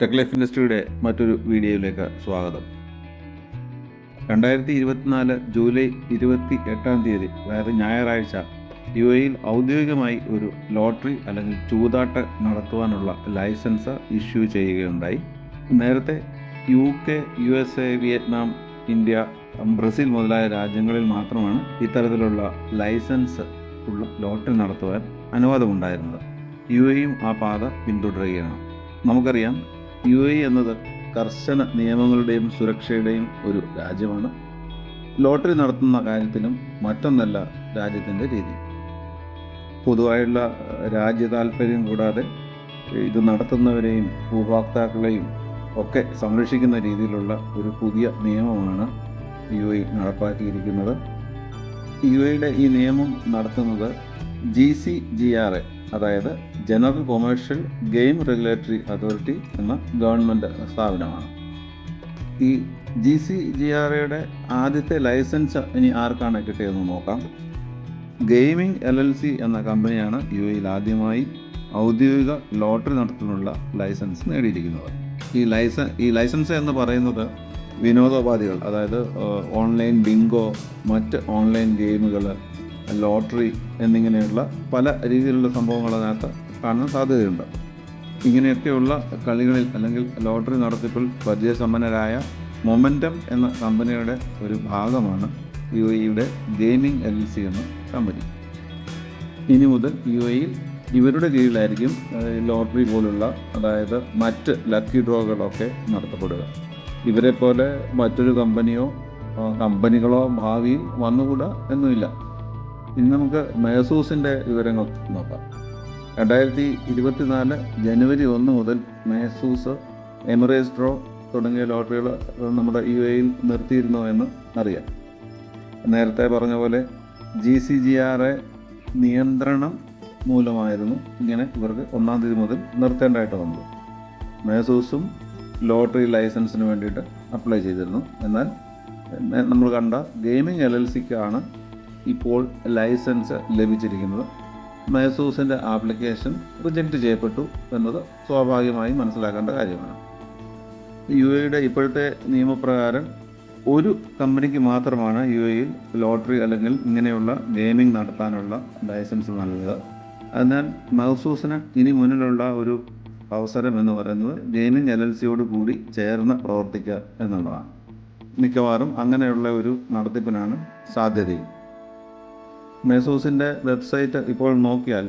Tech life ഇൻഡസ്ട്രിയുടെ മറ്റൊരു വീഡിയോയിലേക്ക് സ്വാഗതം. രണ്ടായിരത്തി ഇരുപത്തിനാല് ജൂലൈ ഇരുപത്തി എട്ടാം തീയതി അതായത് ഞായറാഴ്ച യു എയിൽ ഔദ്യോഗികമായി ഒരു ലോട്ടറി അല്ലെങ്കിൽ ചൂതാട്ട നടത്തുവാനുള്ള ലൈസൻസ് ഇഷ്യൂ ചെയ്യുകയുണ്ടായി. നേരത്തെ U K U S A Vietnam India Brazil മുതലായ രാജ്യങ്ങളിൽ മാത്രമാണ് ഇത്തരത്തിലുള്ള ലൈസൻസ് ഉള്ള ലോട്ടറി നടത്തുവാൻ അനുവാദമുണ്ടായിരുന്നത്. യു എയും ആ പാത പിന്തുടരുകയാണ്. നമുക്കറിയാം യു എ എന്നത് കർശന നിയമങ്ങളുടെയും സുരക്ഷയുടെയും ഒരു രാജ്യമാണ്. ലോട്ടറി നടത്തുന്ന കാര്യത്തിലും മറ്റൊന്നല്ല രാജ്യത്തിന്റെ രീതി. പൊതുവായുള്ള രാജ്യ താല്പര്യം കൂടാതെ ഇത് നടത്തുന്നവരെയും ഉപഭോക്താക്കളെയും ഒക്കെ സംരക്ഷിക്കുന്ന രീതിയിലുള്ള ഒരു പുതിയ നിയമമാണ് യു എ നടപ്പാക്കിയിരിക്കുന്നത്. യു എയുടെ ഈ നിയമം നടത്തുന്നത് G C G R A അതായത് general commercial game regulatory authority എന്ന ഗവൺമെന്റ് സ്ഥാപനമാണ്. ഈ ജി സി ജി ആർ എയുടെ ആദ്യത്തെ ലൈസൻസ് ഇനി ആർക്കാണ് കിട്ടിയതെന്ന് നോക്കാം. ഗെയിമിംഗ് എൽ എൽ സി എന്ന കമ്പനിയാണ് യു എയിൽ ആദ്യമായി ഔദ്യോഗിക ലോട്ടറി നടത്തുന്നുള്ള ലൈസൻസ് നേടിയിരിക്കുന്നത്. ഈ ലൈസൻ ഈ ലൈസൻസ് എന്ന് പറയുന്നത് വിനോദോപാധികൾ അതായത് ഓൺലൈൻ ബിങ്കോ മറ്റ് ഓൺലൈൻ ഗെയിമുകൾ ലോട്ടറി എന്നിങ്ങനെയുള്ള പല രീതിയിലുള്ള സംഭവങ്ങൾ അതിനകത്ത് കാണാൻ സാധ്യതയുണ്ട്. ഇങ്ങനെയൊക്കെയുള്ള കളികളിൽ അല്ലെങ്കിൽ ലോട്ടറി നടത്തിപ്പിൽ പരിചയസമ്പന്നരായ മൊമെന്റം എന്ന കമ്പനിയുടെ ഒരു ഭാഗമാണ് യു എയുടെ ഗെയിമിംഗ് എൽ സി എന്ന കമ്പനി. ഇനി മുതൽ യു എയിൽ ഇവരുടെ കീഴിലായിരിക്കും ലോട്ടറി പോലുള്ള അതായത് മറ്റ് ലക്കി ഡ്രോകളൊക്കെ നടത്തപ്പെടുക. ഇവരെ പോലെ മറ്റൊരു കമ്പനിയോ കമ്പനികളോ ഭാവിയിൽ വന്നുകൂടാ എന്നുമില്ല. ഇനി നമുക്ക് മേസൂസിന്റെ വിവരങ്ങൾ നോക്കാം. രണ്ടായിരത്തി ഇരുപത്തിനാല് ജനുവരി ഒന്ന് മുതൽ മേസൂസ് എമിറേറ്റ്സ് ഡ്രോ തുടങ്ങിയ ലോട്ടറികൾ നമ്മുടെ യു എയിൽ നിർത്തിയിരുന്നു എന്ന് അറിയാം. നേരത്തെ പറഞ്ഞ പോലെ G C G R A നിയന്ത്രണം മൂലമായിരുന്നു ഇങ്ങനെ ഇവർക്ക് ഒന്നാം തീയതി മുതൽ നിർത്തേണ്ടതായിട്ട് വന്നത്. മേസൂസും ലോട്ടറി ലൈസൻസിന് വേണ്ടിയിട്ട് അപ്ലൈ ചെയ്തിരുന്നു. എന്നാൽ നമ്മൾ കണ്ട ഗെയിമിംഗ് എൽ എൽ സിക്കാണ് ഇപ്പോൾ ലൈസൻസ് ലഭിച്ചിരിക്കുന്നത്. മേസൂസിന്റെ ആപ്ലിക്കേഷൻ റിജക്റ്റ് ചെയ്യപ്പെട്ടു എന്നത് സ്വാഭാവികമായി മനസ്സിലാക്കേണ്ട കാര്യമാണ്. യു എയുടെ ഇപ്പോഴത്തെ നിയമപ്രകാരം ഒരു കമ്പനിക്ക് മാത്രമാണ് യു എയിൽ ലോട്ടറി അല്ലെങ്കിൽ ഇങ്ങനെയുള്ള ഗെയിമിംഗ് നടത്താനുള്ള ലൈസൻസ് നൽകുക. അതിനാൽ മൗസൂസിന് ഇനി മുന്നിലുള്ള ഒരു അവസരം എന്ന് പറയുന്നത് ഗെയിമിംഗ് എൽ എൽ സിയോട് കൂടി ചേർന്ന് പ്രവർത്തിക്കുക എന്നുള്ളതാണ്. മിക്കവാറും അങ്ങനെയുള്ള ഒരു നടത്തിപ്പിനാണ് സാധ്യതയും. മെസൂസിന്റെ വെബ്സൈറ്റ് ഇപ്പോൾ നോക്കിയാൽ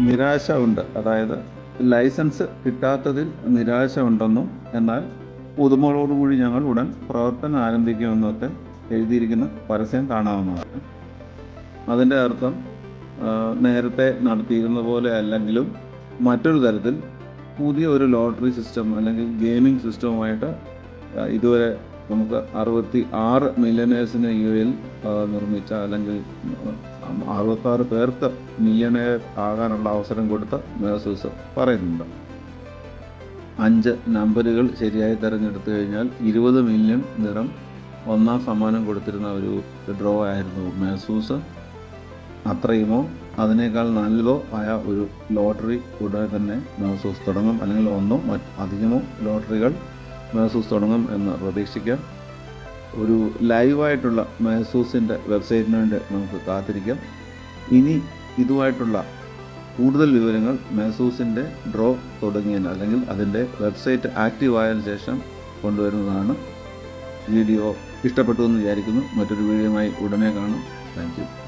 നിരാശ ഉണ്ട് അതായത് ലൈസൻസ് കിട്ടാത്തതിൽ നിരാശ ഉണ്ടെന്നും എന്നാൽ പുതുമകളോടുകൂടി ഞങ്ങൾ ഉടൻ പ്രവർത്തനം ആരംഭിക്കുമെന്നൊക്കെ എഴുതിയിരിക്കുന്ന പരസ്യം കാണാവുന്നതാണ്. അതിന്റെ അർത്ഥം നേരത്തെ നടത്തിയിരുന്ന പോലെ അല്ലെങ്കിലും മറ്റൊരു തരത്തിൽ പുതിയ ഒരു ലോട്ടറി സിസ്റ്റം അല്ലെങ്കിൽ ഗെയിമിംഗ് സിസ്റ്റവുമായിട്ട് ഇതുവരെ നമുക്ക് അറുപത്തി ആറ് മില്യനേഴ്സിന് യു എൽ നിർമ്മിച്ച അല്ലെങ്കിൽ അറുപത്താറ് പേർക്ക് മില്യണയർ ആകാനുള്ള അവസരം കൊടുത്ത മേസൂസ് പറയുന്നുണ്ട്. അഞ്ച് നമ്പറുകൾ ശരിയായി തിരഞ്ഞെടുത്തു കഴിഞ്ഞാൽ ഇരുപത് മില്യൺ നിറം ഒന്നാം സമ്മാനം കൊടുത്തിരുന്ന ഒരു ഡ്രോ ആയിരുന്നു മേസൂസ്. അത്രയുമോ? അതിനേക്കാൾ നല്ലതോ ആയ ഒരു ലോട്ടറി ഉടനെ തന്നെ മേസൂസ് തുടങ്ങും. അല്ലെങ്കിൽ ഒന്നോ മറ്റ് അധികമോ ലോട്ടറികൾ മേസൂസ് തുടങ്ങും എന്ന് പ്രതീക്ഷിക്കാം. ഒരു ലൈവായിട്ടുള്ള മേസൂസിന്റെ വെബ്സൈറ്റിന് വേണ്ടി നമുക്ക് കാത്തിരിക്കാം. ഇനി ഇതുമായിട്ടുള്ള കൂടുതൽ വിവരങ്ങൾ മേസൂസിന്റെ ഡ്രോ തുടങ്ങിയതിന് അല്ലെങ്കിൽ അതിന്റെ വെബ്സൈറ്റ് ആക്റ്റീവ് ആയതിനു ശേഷം കൊണ്ടുവരുന്നതാണ്. വീഡിയോ ഇഷ്ടപ്പെട്ടു എന്ന് വിചാരിക്കുന്നു. മറ്റൊരു വീഡിയോയുമായി ഉടനെ കാണും. താങ്ക്